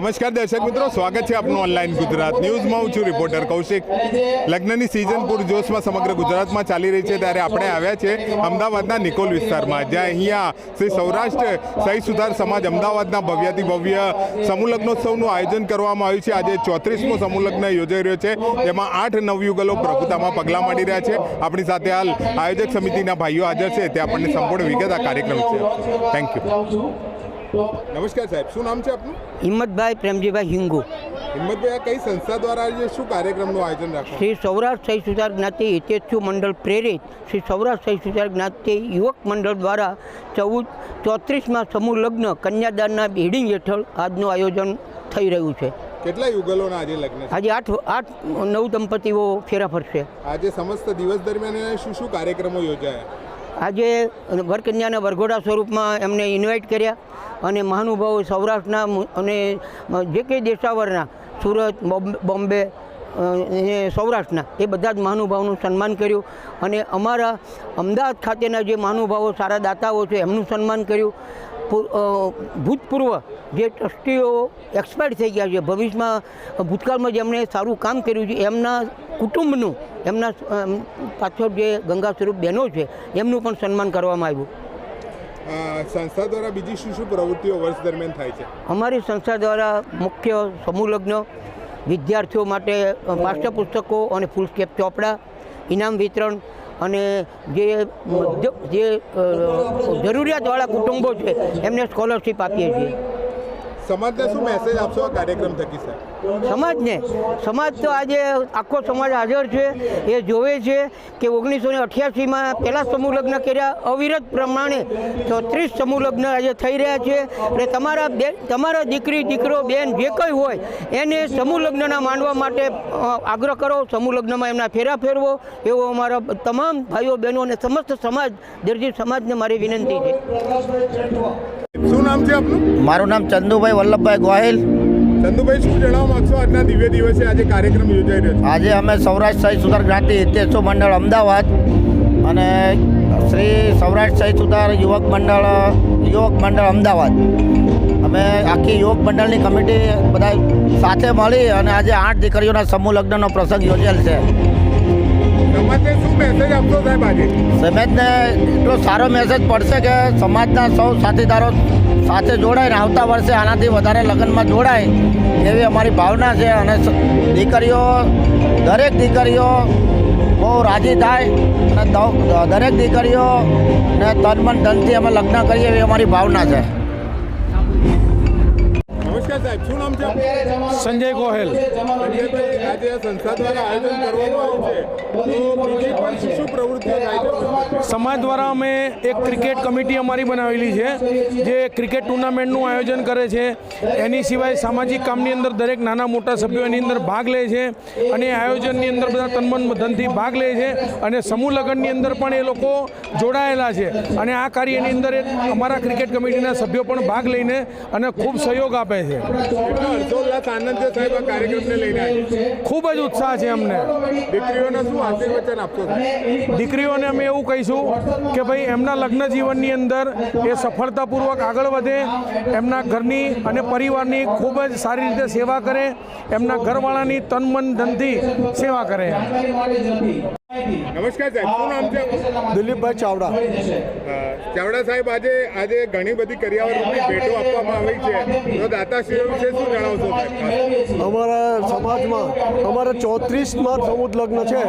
નમસ્કાર દર્શક મિત્રો, સ્વાગત છે આપનું ઓનલાઈન ગુજરાત ન્યૂઝમાં. હું છું રિપોર્ટર કૌશિક. લગ્નની સિઝન પૂરજોશમાં સમગ્ર ગુજરાતમાં ચાલી રહી છે. ત્યારે આપણે આવ્યા છે અમદાવાદના નિકોલ વિસ્તારમાં, જ્યાં અહીંયા શ્રી સૌરાષ્ટ્ર સહી સુધાર સમાજ અમદાવાદના ભવ્યાતિ ભવ્ય સમૂહ આયોજન કરવામાં આવ્યું છે. આજે ચોત્રીસમો સમૂહ લગ્ન યોજાઈ રહ્યો છે, જેમાં આઠ નવયુગલો પ્રભુતામાં પગલાં માંડી રહ્યા છે. આપણી સાથે હાલ આયોજક સમિતિના ભાઈઓ હાજર છે. તે આપણને સંપૂર્ણ વિગત આ કાર્યક્રમ છે. થેન્ક યુ નમસ્કાર સાહેબ શું નામ છે આપનું? હિંમતભાઈ પ્રેમજીભાઈ હિંગુ. હિંમતભાઈ આ કઈ સંસ્થા દ્વારા આજે શું કાર્યક્રમનું આયોજન રાખવામાં શ્રી સૌરાષ્ટ્ર સહી સુધાર જ્ઞાતિ હિતેચ્છુ મંડળ પ્રેરિત શ્રી સૌરાષ્ટ્ર સહી સુધાર જ્ઞાતિ યુવક મંડળ દ્વારા ચૌદ ચોત્રીસમાં સમૂહ લગ્ન કન્યાદાનના બિલ્ડિંગ હેઠળ આજનું આયોજન થઈ રહ્યું છે. કેટલા યુગલોના આજે લગ્ન આજે આઠ આઠ નવ દંપતીઓ ફેરા ફરશે. આજે સમસ્ત દિવસ દરમિયાન શું શું કાર્યક્રમો યોજાયા? આજે વરકન્યાના વરઘોડા સ્વરૂપમાં એમને ઇન્વાઇટ કર્યા અને મહાનુભાવો સૌરાષ્ટ્રના અને જે કંઈ દેશાવરના, સુરત, બોમ્બ- અને સૌરાષ્ટ્રના, એ બધા જ મહાનુભાવોનું સન્માન કર્યું. અને અમારા અમદાવાદ ખાતેના જે મહાનુભાવો સારા દાતાઓ છે, એમનું સન્માન કર્યું. ભૂતપૂર્વ જે ટ્રસ્ટીઓ એક્સપાયર થઈ ગયા છે ભવિષ્યમાં ભૂતકાળમાં જેમણે સારું કામ કર્યું છે એમના કુટુંબનું એમના પાછળ જે ગંગા સ્વરૂપ બહેનો છે એમનું પણ સન્માન કરવામાં આવ્યું. સંસ્થા દ્વારા બીજી શું શું પ્રવૃત્તિઓ વર્ષ દરમિયાન થાય છે? અમારી સંસ્થા દ્વારા મુખ્ય સમૂહ લગ્ન વિદ્યાર્થીઓ માટે પાઠ્યપુસ્તકો અને ફૂલસ્કેપ ચોપડા ઇનામ વિતરણ અને જે જે જરૂરિયાતવાળા કુટુંબો છે એમને સ્કોલરશીપ આપીએ છીએ. સમાજને શું મેસેજ આપશો આ કાર્યક્રમ થકી સાહેબ? સમાજને. સમાજ તો આજે આખો સમાજ હાજર છે. એ જોવે છે કે ઓગણીસો ને અઠ્યાસીમાં પહેલાં સમૂહ લગ્ન કર્યા અવિરત પ્રમાણે ચોત્રીસ સમૂહ લગ્ન આજે થઈ રહ્યા છે. એટલે તમારા બે તમારા દીકરી દીકરો બેન જે કંઈ હોય એને સમૂહ લગ્નના માનવા માટે આગ્રહ કરો સમૂહ લગ્નમાં એમના ફેરા ફેરવો. એવો અમારા તમામ ભાઈઓ બહેનો અને સમસ્ત સમાજ દરજી સમાજને મારી વિનંતી છે. નામ છે આપનું? મારું નામ ચંદુભાઈ વલ્લભભાઈ ગોહિલ. ચંદુભાઈ શું જણાવવા માંગશો? આજના દિવ્ય દિવસે આજે કાર્યક્રમ યોજાઈ રહ્યો છે. આજે અમે સૌરાષ્ટ્ર સહિત સુધાર જ્ઞાતિ હિતેચ્છુ મંડળ અમદાવાદ અને શ્રી સૌરાષ્ટ્ર સહિત સુધાર યુવક મંડળ યુવક મંડળ અમદાવાદ. અમે આખી યુવક મંડળની કમિટી બધા સાથે મળી અને આજે આઠ દીકરીઓના સમૂહ લગ્નનો પ્રસંગ યોજેલ છે. સમાજને એટલો સારો મેસેજ પડશે કે સમાજના સૌ સાથીદારો સાથે જોડાઈને આવતા વર્ષે આનાથી વધારે લગ્નમાં જોડાય એવી અમારી ભાવના છે અને દીકરીઓ, દરેક દીકરીઓ બહુ રાજી થાય અને દરેક દરેક દીકરીઓને તન મન ધનથી અમે લગ્ન કરીએ એવી અમારી ભાવના છે. સાહેબ શું નામ છે સંજય ગોહેલ. સંજયભાઈ આજે સંસ્થા દ્વારા આયોજન કરવામાં આવ્યું છે. બીજી શું પ્રવૃત્તિઓ સમાજ દ્વારા અમે એક ક્રિકેટ કમિટી અમારી બનાવેલી છે જે ક્રિકેટ ટુર્નામેન્ટનું આયોજન કરે છે. એની સિવાય સામાજિક કામની અંદર દરેક નાના મોટા સભ્યો એની અંદર ભાગ લે છે અને આયોજનની અંદર બધા તનમન ધનથી ભાગ લે છે અને સમૂહ લગ્નની અંદર પણ એ લોકો જોડાયેલા છે. અને આ કાર્યની અંદર અમારા ક્રિકેટ કમિટીના સભ્યો પણ ભાગ લઈને અને ખૂબ સહયોગ આપે છે. હર્ષોલ્લાસ આનંદ સાહેબ આ કાર્યક્રમને લઈને ખૂબ જ ઉત્સાહ છે અમને. દીકરીઓને શું આશીર્વચન આપશો દીકરીઓને અમે એવું કહીશું કે ભાઈ એમના લગ્ન જીવનની અંદર એ સફળતાપૂર્વક આગળ વધે એમના ઘરની અને પરિવારની ખૂબ જ સારી રીતે સેવા કરે એમના ઘરવાળાની તન મન ધનથી સેવા કરે. નમસ્કાર સાહેબ શું નામ છે દિલીપભાઈ ચાવડા. ચાવડા સાહેબ આજે આજે ઘણી બધી કરિયાવરની ભેટો આપવામાં આવી છે. તો દાતાશ્રી વિશે શું જણાવશો અમારા સમાજમાં અમારે ચોત્રીસમાં સમૂહ લગ્ન છે.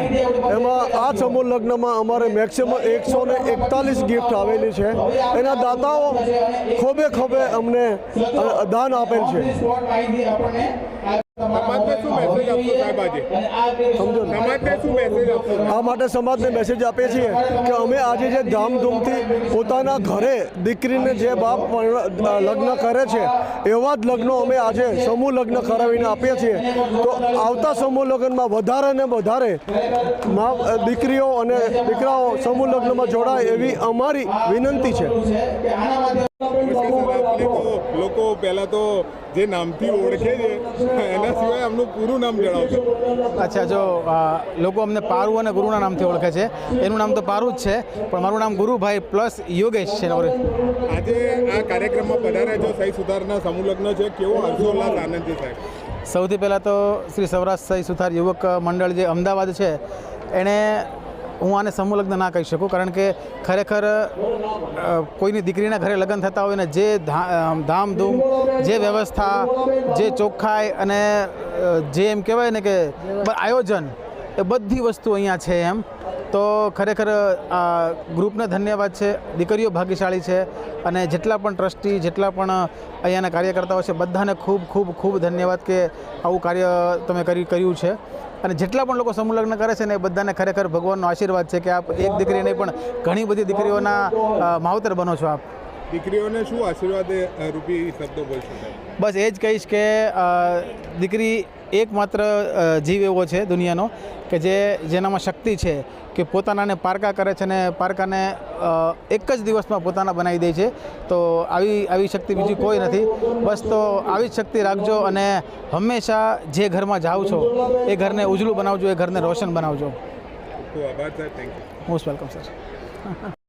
એમાં આ સમૂહ લગ્નમાં અમારે મેક્સિમમ એકસો ને એકતાલીસ ગિફ્ટ આવેલી છે. એના દાતાઓ ખોબે ખોબે અમને દાન આપેલ છે. આ માટે સમાજને મેસેજ આપીએ છીએ કે અમે આજે જે ધામધૂમથી પોતાના ઘરે દીકરીને જે બાપ લગ્ન કરે છે એવા જ લગ્નો અમે આજે સમૂહ લગ્ન કરાવીને આપીએ છીએ. તો આવતા સમૂહ લગ્નમાં વધારે ને વધારે મા દીકરીઓ અને દીકરાઓ સમૂહ લગ્નમાં જોડાય એવી અમારી વિનંતી છે નમસ્કાર સર આપને તો લોકો પહેલા તો જે નામથી ઓળખે છે એના સિવાય આમનું પૂરું નામ જણાવજો અચ્છા જો લોકો અમને પારુ અને ગુરુના નામથી ઓળખે છે. એનું નામ તો પારુ જ છે પણ મારું નામ ગુરુભાઈ પ્લસ યોગેશ છે આજે આ કાર્યક્રમમાં પધાર્યા જો સહી સુધારના સમૂહલગ્ન છે કેવો હર્ષોલ્લાસ આનંદ છે સાહેબ? સૌથી પહેલાં તો શ્રી સૌરાષ્ટ્ર સહી સુથાર યુવક મંડળ જે અમદાવાદ છે એણે હું આને સમૂહલગ્ન ના કહી શકું, કારણ કે ખરેખર કોઈની દીકરીના ઘરે લગ્ન થતા હોય ને જે ધામધૂમ, જે વ્યવસ્થા, જે ચોખ્ખાઈ અને જે એમ કહેવાય ને કે આયોજન, એ બધી વસ્તુ અહીંયા છે એમ. તો ખરેખર આ ગ્રુપને ધન્યવાદ છે. દીકરીઓ ભાગ્યશાળી છે અને જેટલા પણ ટ્રસ્ટી જેટલા પણ અહીંયાના કાર્યકર્તાઓ છે બધાને ખૂબ ખૂબ ખૂબ ધન્યવાદ કે આવું કાર્ય તમે કરી કર્યું છે. અને જેટલા પણ લોકો સમૂહ કરે છે ને એ બધાને ખરેખર ભગવાનનો આશીર્વાદ છે કે આપ એક દીકરી નહીં પણ ઘણી બધી દીકરીઓના માવતર બનો છો આપ. દીકરીઓને શું આશીર્વાદ રૂપી શબ્દો બોલશો બસ એ જ કહીશ કે દીકરી એકમાત્ર જીવ એવો છે દુનિયાનો કે જે જેનામાં શક્તિ છે કે પોતાનાને પારકા કરે છે ને પારકાને એક જ દિવસમાં પોતાના બનાવી દે છે. તો આવી આવી શક્તિ બીજી કોઈ નથી. બસ તો આવી જ શક્તિ રાખજો અને હંમેશા જે ઘરમાં જાઓ છો એ ઘરને ઉજળું બનાવજો એ ઘરને રોશન બનાવજો. ખૂબ આભાર સાહેબ. Thank you most welcome sir